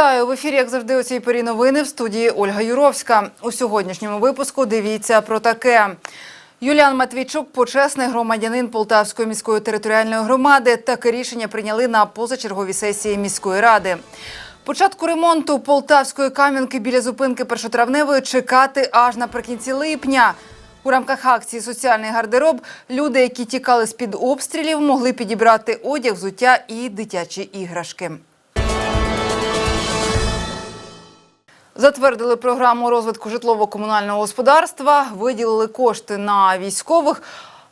Вітаю в ефірі, як завжди, у цій порі новини в студії Ольга Юровська. У сьогоднішньому випуску дивіться про таке. Юліан Матвійчук, почесний громадянин Полтавської міської територіальної громади, таке рішення прийняли на позачерговій сесії міської ради. Початку ремонту Полтавської кам'янки біля зупинки першотравневої чекати аж наприкінці липня. У рамках акції Соціальний гардероб люди, які тікали з під обстрілів, могли підібрати одяг, взуття і дитячі іграшки. Затвердили програму розвитку житлово-комунального господарства, виділили кошти на військових.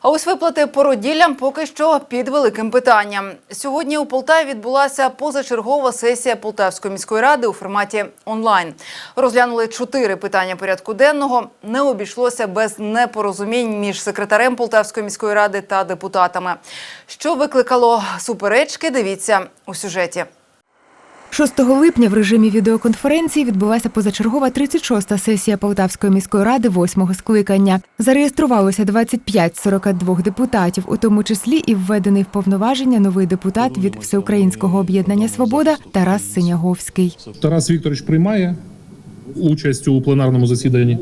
А ось виплати породіллям поки що під великим питанням. Сьогодні у Полтаві відбулася позачергова сесія Полтавської міської ради у форматі онлайн. Розглянули чотири питання порядку денного. Не обійшлося без непорозумінь між секретарем Полтавської міської ради та депутатами. Що викликало суперечки? Дивіться у сюжеті. 6 липня в режимі відеоконференції відбулася позачергова 36-та сесія Полтавської міської ради восьмого скликання. Зареєструвалося 25 з 42 депутатів, у тому числі і введений в повноваження новий депутат від Всеукраїнського об'єднання Свобода Тарас Синяговський. Тарас Вікторович приймає участь у пленарному засіданні,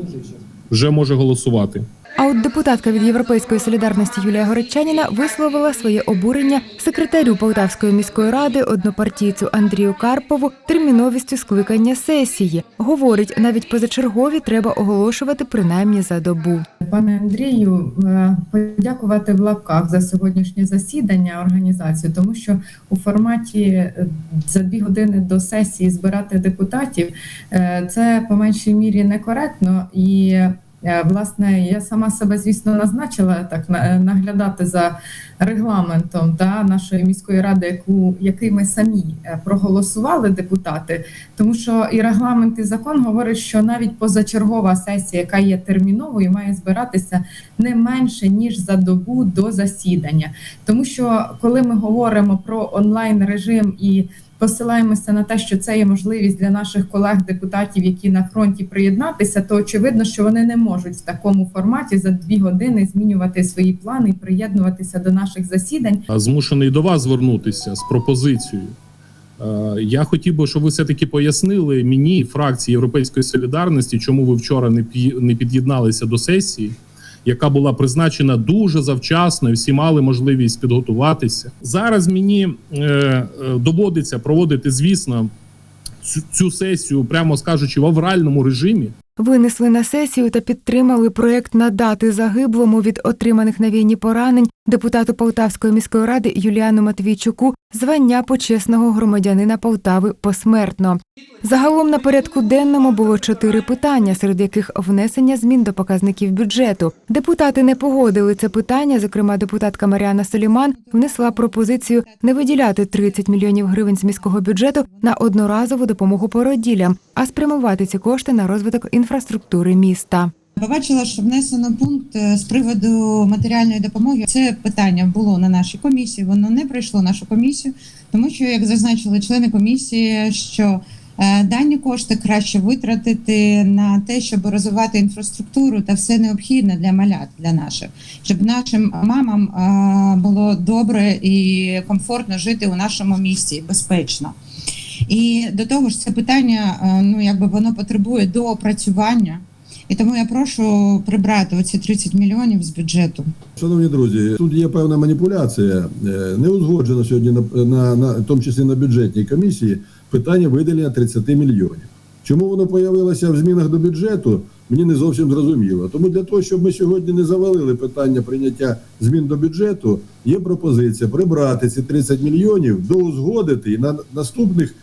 вже може голосувати. А от депутатка від Європейської солідарності Юлія Городчаніна висловила своє обурення секретарю Полтавської міської ради, однопартійцю Андрію Карпову, терміновістю скликання сесії. Говорить, навіть позачергові треба оголошувати принаймні за добу. Пане Андрію, е, подякувати в лапках за сьогоднішнє засідання організацію, тому що у форматі е, за дві години до сесії збирати депутатів е, це по меншій мірі некоректно і. Е, Власне, я сама себе, звісно, назначила так наглядати за регламентом та нашої міської ради, яку який ми самі е, проголосували депутати, тому що і регламент, і закон говорить, що навіть позачергова сесія, яка є терміновою, має збиратися не менше ніж за добу до засідання. Тому що коли ми говоримо про онлайн режим і посилаємося на те, що це є можливість для наших колег-депутатів, які на фронті приєднатися, то очевидно, що вони не можуть в такому форматі за дві години змінювати свої плани і приєднуватися до наших засідань. Змушений до вас звернутися з пропозицією. Е, Я хотів би, щоб ви все-таки пояснили мені, фракції Європейської солідарності, чому ви вчора не під'єдналися до сесії, яка була призначена дуже завчасно, і всі мали можливість підготуватися. Зараз мені е, е, доводиться проводити, звісно, цю, цю сесію, прямо скажучи, в авральному режимі. Винесли на сесію та підтримали проєкт надати загиблому від отриманих на війні поранень депутату Полтавської міської ради Юліану Матвійчуку звання почесного громадянина Полтави посмертно. Загалом на порядку денному було чотири питання, серед яких внесення змін до показників бюджету. Депутати не погодили це питання. Зокрема, депутатка Маріана Соліман внесла пропозицію не виділяти 30 мільйонів гривень з міського бюджету на одноразову допомогу породіллям, а спрямувати ці кошти на розвиток інфраструктури міста. Побачила, що внесено пункт е, з приводу матеріальної допомоги. Це питання було на нашій комісії. Воно не пройшло нашу комісію, тому що, як зазначили члени комісії, що е, дані кошти краще витратити на те, щоб розвивати інфраструктуру та все необхідне для малят, для наших, щоб нашим мамам е, було добре і комфортно жити у нашому місті безпечно. І до того ж, це питання, е, ну якби воно потребує доопрацювання. І тому я прошу прибрати оці 30 мільйонів з бюджету. Шановні друзі, тут є певна маніпуляція. Е, Не узгоджено сьогодні на, на, на в тому числі на бюджетній комісії питання виділення 30 мільйонів. Чому воно появилося в змінах до бюджету? Мені не зовсім зрозуміло. Тому для того, щоб ми сьогодні не завалили питання прийняття змін до бюджету, є пропозиція прибрати ці 30 мільйонів, доузгодити і на наступних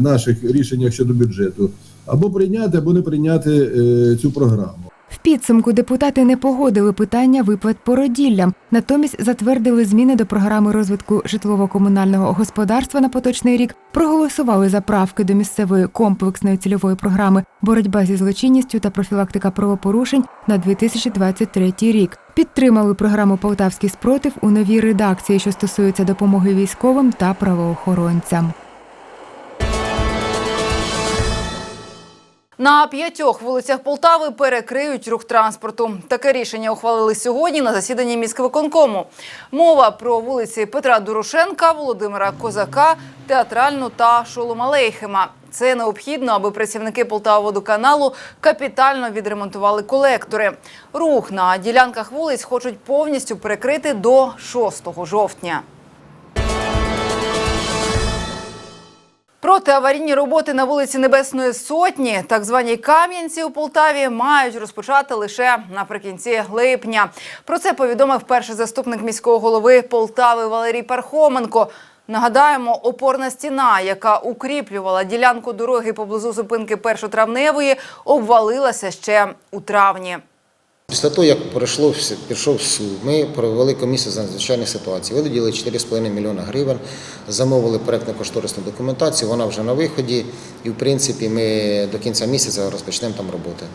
наших рішеннях щодо бюджету або прийняти, або не прийняти е, цю програму. В підсумку депутати не погодили питання виплат породіллям, натомість затвердили зміни до програми розвитку житлово-комунального господарства на поточний рік, проголосували за правки до місцевої комплексної цільової програми боротьба зі злочинністю та профілактика правопорушень на 2023 рік. Підтримали програму Полтавський спротив у новій редакції, що стосується допомоги військовим та правоохоронцям. На п'ятьох вулицях Полтави перекриють рух транспорту. Таке рішення ухвалили сьогодні на засіданні міськвиконкому. Мова про вулиці Петра Дорошенка, Володимира Козака, Театральну та Шоломалейхема. Це необхідно, аби працівники Полтаводоканалу капітально відремонтували колектори. Рух на ділянках вулиць хочуть повністю перекрити до 6 жовтня. Протиаварійні роботи на вулиці Небесної Сотні, так званій Кам'янці у Полтаві, мають розпочати лише наприкінці липня. Про це повідомив перший заступник міського голови Полтави Валерій Пархоменко. Нагадаємо, опорна стіна, яка укріплювала ділянку дороги поблизу зупинки першотравневої, обвалилася ще у травні. Після того, як пройшло пішов суд, ми провели комісію з надзвичайних ситуацій. Виділили 4,5 мільйона гривень, замовили проєктно-кошторисну документацію, вона вже на виході, і в принципі ми до кінця місяця розпочнемо там роботи.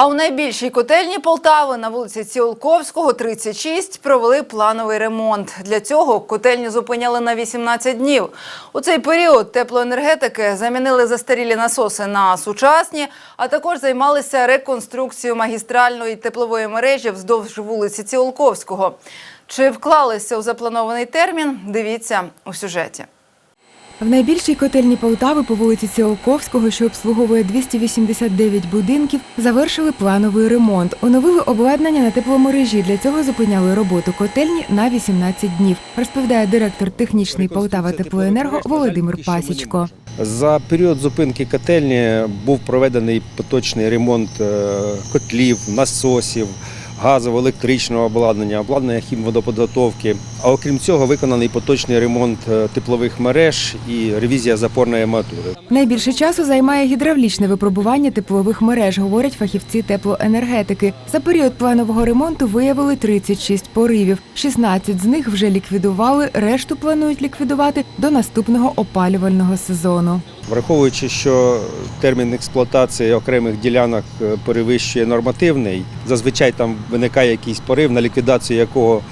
А у найбільшій котельні Полтави на вулиці Ціолковського, 36, провели плановий ремонт. Для цього котельню зупиняли на 18 днів. У цей період теплоенергетики замінили застарілі насоси на сучасні, а також займалися реконструкцією магістральної теплової мережі вздовж вулиці Ціолковського. Чи вклалися у запланований термін? Дивіться у сюжеті. В найбільшій котельні Полтави по вулиці Ціолковського, що обслуговує 289 будинків, завершили плановий ремонт. Оновили обладнання на тепломережі. Для цього зупиняли роботу котельні на 18 днів, розповідає директор технічний Полтава Теплоенерго Володимир Пасічко. За період зупинки котельні був проведений поточний ремонт е, котлів, насосів, газово-електричного обладнання, обладнання хімводоподготовки. А окрім цього, виконаний поточний ремонт е, теплових мереж і ревізія запорної арматури. Найбільше часу займає гідравлічне випробування теплових мереж, говорять фахівці теплоенергетики. За період планового ремонту виявили 36 поривів. 16 з них вже ліквідували, решту планують ліквідувати до наступного опалювального сезону. Враховуючи, що термін експлуатації окремих ділянок е, перевищує нормативний, зазвичай там виникає якийсь порив, на ліквідацію якого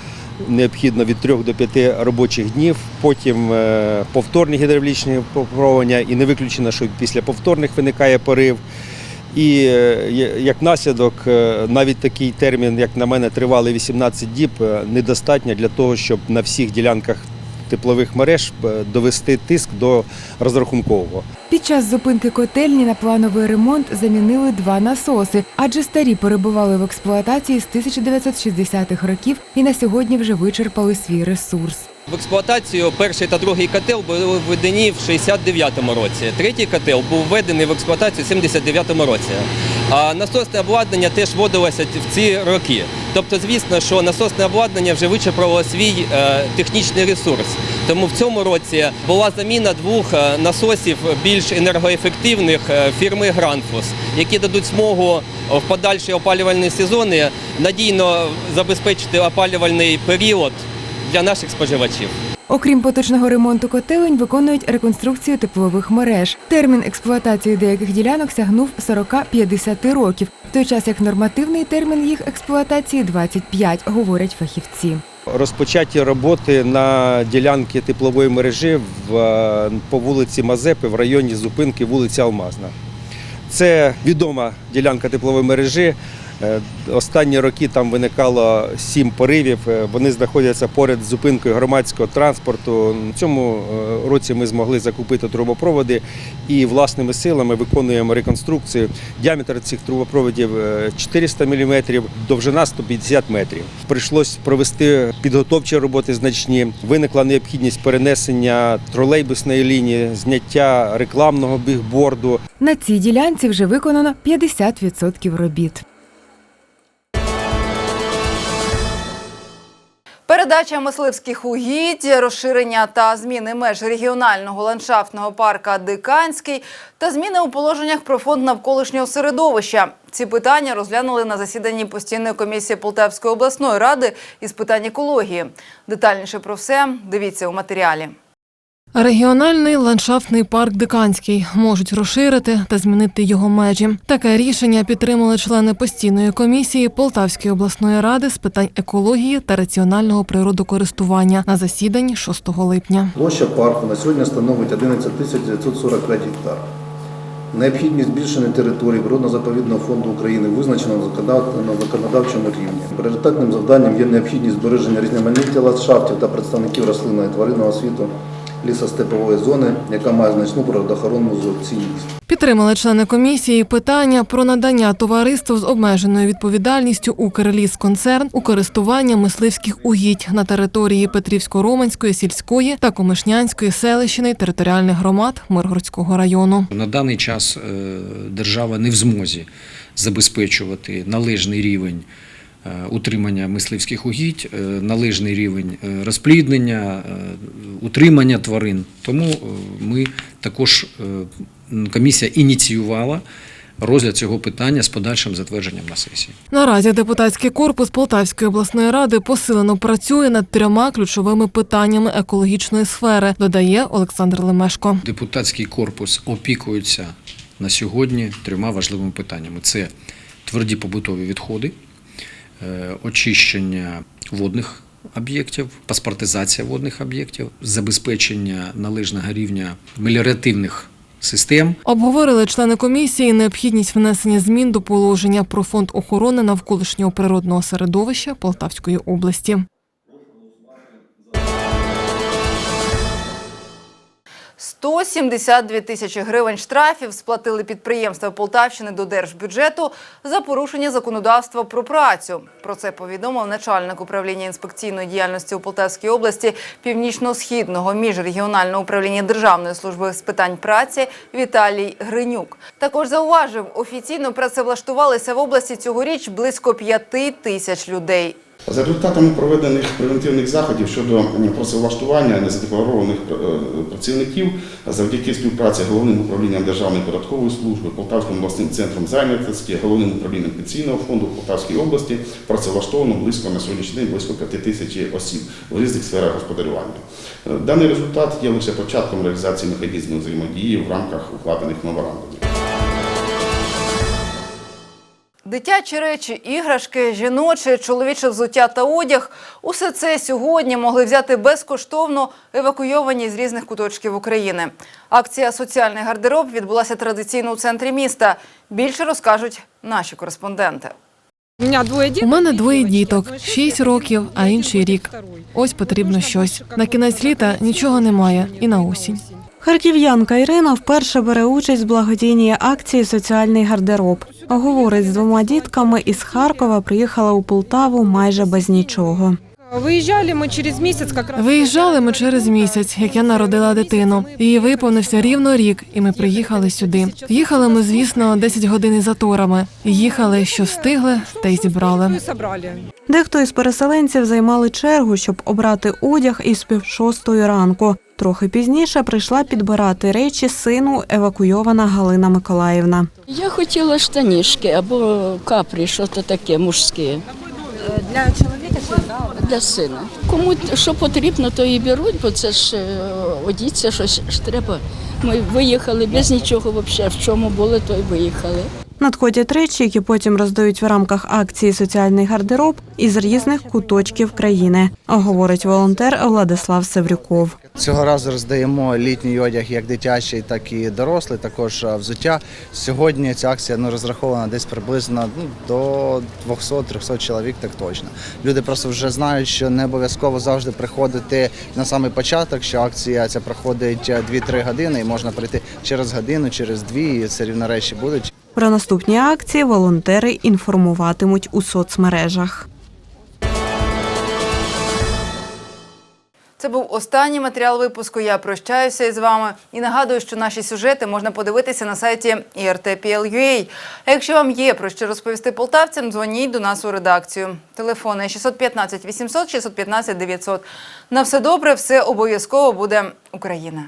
необхідно від 3 до 5 робочих днів. Потім е, повторні гідравлічні випробування, і не виключено, що після повторних виникає порив. І е, як наслідок, навіть такий термін, як на мене, тривалий 18 діб, недостатньо для того, щоб на всіх ділянках теплових мереж е, довести тиск до розрахункового. Під час зупинки котельні на плановий ремонт замінили два насоси, адже старі перебували в експлуатації з 1960-х років і на сьогодні вже вичерпали свій ресурс. В експлуатацію перший та другий котел були введені в 69-му році. Третій котел був введений в експлуатацію в 79-му році. А насосне обладнання теж вводилося в ці роки. Тобто, звісно, що насосне обладнання вже вичерпало свій е, технічний ресурс. Тому в цьому році була заміна двох е, насосів більш енергоефективних е, фірми Гранфус, які дадуть змогу в подальші опалювальні сезони надійно забезпечити опалювальний період для наших споживачів. Окрім поточного ремонту котелень, виконують реконструкцію теплових мереж. Термін експлуатації деяких ділянок сягнув 40-50 років, в той час як нормативний термін їх експлуатації 25, говорять фахівці. Розпочаті роботи на ділянці теплової мережі в, е, по вулиці Мазепи в районі зупинки вулиця Алмазна. Це відома ділянка теплової мережі. Е, Останні роки там виникало сім поривів. Е, Вони знаходяться поряд з зупинкою громадського транспорту. В цьому е, році ми змогли закупити трубопроводи і власними силами виконуємо реконструкцію. Діаметр цих трубопроводів е, 400 мм, довжина 150 метрів. Прийшлось провести підготовчі роботи значні. Виникла необхідність перенесення тролейбусної лінії, зняття рекламного бігборду. На цій ділянці вже виконано 50% робіт. Передача мисливських угідь, розширення та зміни меж регіонального ландшафтного парка Диканський та зміни у положеннях про фонд навколишнього середовища. Ці питання розглянули на засіданні постійної комісії Полтавської обласної ради із питань екології. Детальніше про все дивіться у матеріалі. Регіональний ландшафтний парк Диканський можуть розширити та змінити його межі. Таке рішення підтримали члени постійної комісії Полтавської обласної ради з питань екології та раціонального природокористування на засіданні 6 липня. Площа парку на сьогодні становить 11 тисяч 945 гектар. Необхідність збільшення території природно-заповідного фонду України визначено на законодавчому рівні. Пріоритетним завданням є необхідність збереження різноманіття ландшафтів та представників рослинного і тваринного світу лісостепової зони, яка має значну природоохоронну цінність. Підтримали члени комісії питання про надання товариству з обмеженою відповідальністю «Укрлісконцерн» у користування мисливських угідь на території Петрівсько-Романської, сільської та Комишнянської селищини територіальних громад Миргородського району. На даний час е, держава не в змозі забезпечувати належний рівень утримання мисливських угідь, е, належний рівень е, розпліднення, е, утримання тварин. Тому е, ми також е, комісія ініціювала розгляд цього питання з подальшим затвердженням на сесії. Наразі депутатський корпус Полтавської обласної ради посилено працює над трьома ключовими питаннями екологічної сфери, додає Олександр Лемешко. Депутатський корпус опікується на сьогодні трьома важливими питаннями: це тверді побутові відходи, е, очищення водних об'єктів, паспортизація водних об'єктів, забезпечення належного рівня меліоративних систем. Обговорили члени комісії необхідність внесення змін до положення про фонд охорони навколишнього природного середовища Полтавської області. – 172 тисячі гривень штрафів сплатили підприємства Полтавщини до держбюджету за порушення законодавства про працю. Про це повідомив начальник управління інспекційної діяльності у Полтавській області Північно-Східного міжрегіонального управління Державної служби з питань праці Віталій Гринюк. Також зауважив, офіційно працевлаштувалися в області цьогоріч близько 5 тисяч людей. За результатами проведених превентивних заходів щодо працевлаштування незадекларованих е, працівників завдяки співпраці Головним управлінням Державної податкової служби, Полтавським обласним центром зайнятості, Головним управлінням пенсійного фонду в Полтавській області працевлаштовано близько на сьогоднішній день близько 5 тисяч осіб в різних сферах господарювання. Е, Даний результат є лише початком реалізації механізмів взаємодії в рамках укладених меморандумів. Дитячі речі, іграшки, жіноче, чоловіче взуття та одяг – усе це сьогодні могли взяти безкоштовно евакуйовані з різних куточків України. Акція «Соціальний гардероб» відбулася традиційно у центрі міста. Більше розкажуть наші кореспонденти. У мене двоє діток, шість років, а інший рік. Ось потрібно щось. На кінець літа нічого немає і на осінь. Харків'янка Ірина вперше бере участь в благодійній акції Соціальний гардероб. Говорить, з двома дітками із Харкова приїхала у Полтаву майже без нічого. Виїжджали ми через місяць, Виїжджали ми через місяць, як я народила дитину. Їй виповнився рівно рік, і ми приїхали сюди. Їхали ми, звісно, 10 годин із заторами. Їхали, що встигли, та й зібрали. Дехто із переселенців займали чергу, щоб обрати одяг із пів шостої ранку. Трохи пізніше прийшла підбирати речі сину евакуйована Галина Миколаївна. Я хотіла штанішки або капрі, щось таке мужське. Для чоловіка чи Для сина. Кому що потрібно, то і беруть, бо це ж е, одіться, щось ж треба. Ми виїхали без нічого взагалі. В чому були, то й виїхали. Надходять речі, які потім роздають в рамках акції Соціальний гардероб із різних куточків країни, говорить волонтер Владислав Севрюков. Цього разу роздаємо літній одяг як дитячий, так і дорослий, також взуття. Сьогодні ця акція ну, розрахована десь приблизно ну, до 200-300 чоловік, так точно. Люди просто вже знають, що не обов'язково завжди приходити на самий початок, що акція ця проходить е, 2-3 години і можна прийти через годину, через дві, і все рівно речі будуть. Про наступні акції волонтери інформуватимуть у соцмережах. Це був останній матеріал випуску. Я прощаюся із вами і нагадую, що наші сюжети можна подивитися на сайті IRT.PL.UA. А якщо вам є про що розповісти полтавцям, дзвоніть до нас у редакцію. Телефони 615 800 615 900. На все добре, все обов'язково буде Україна.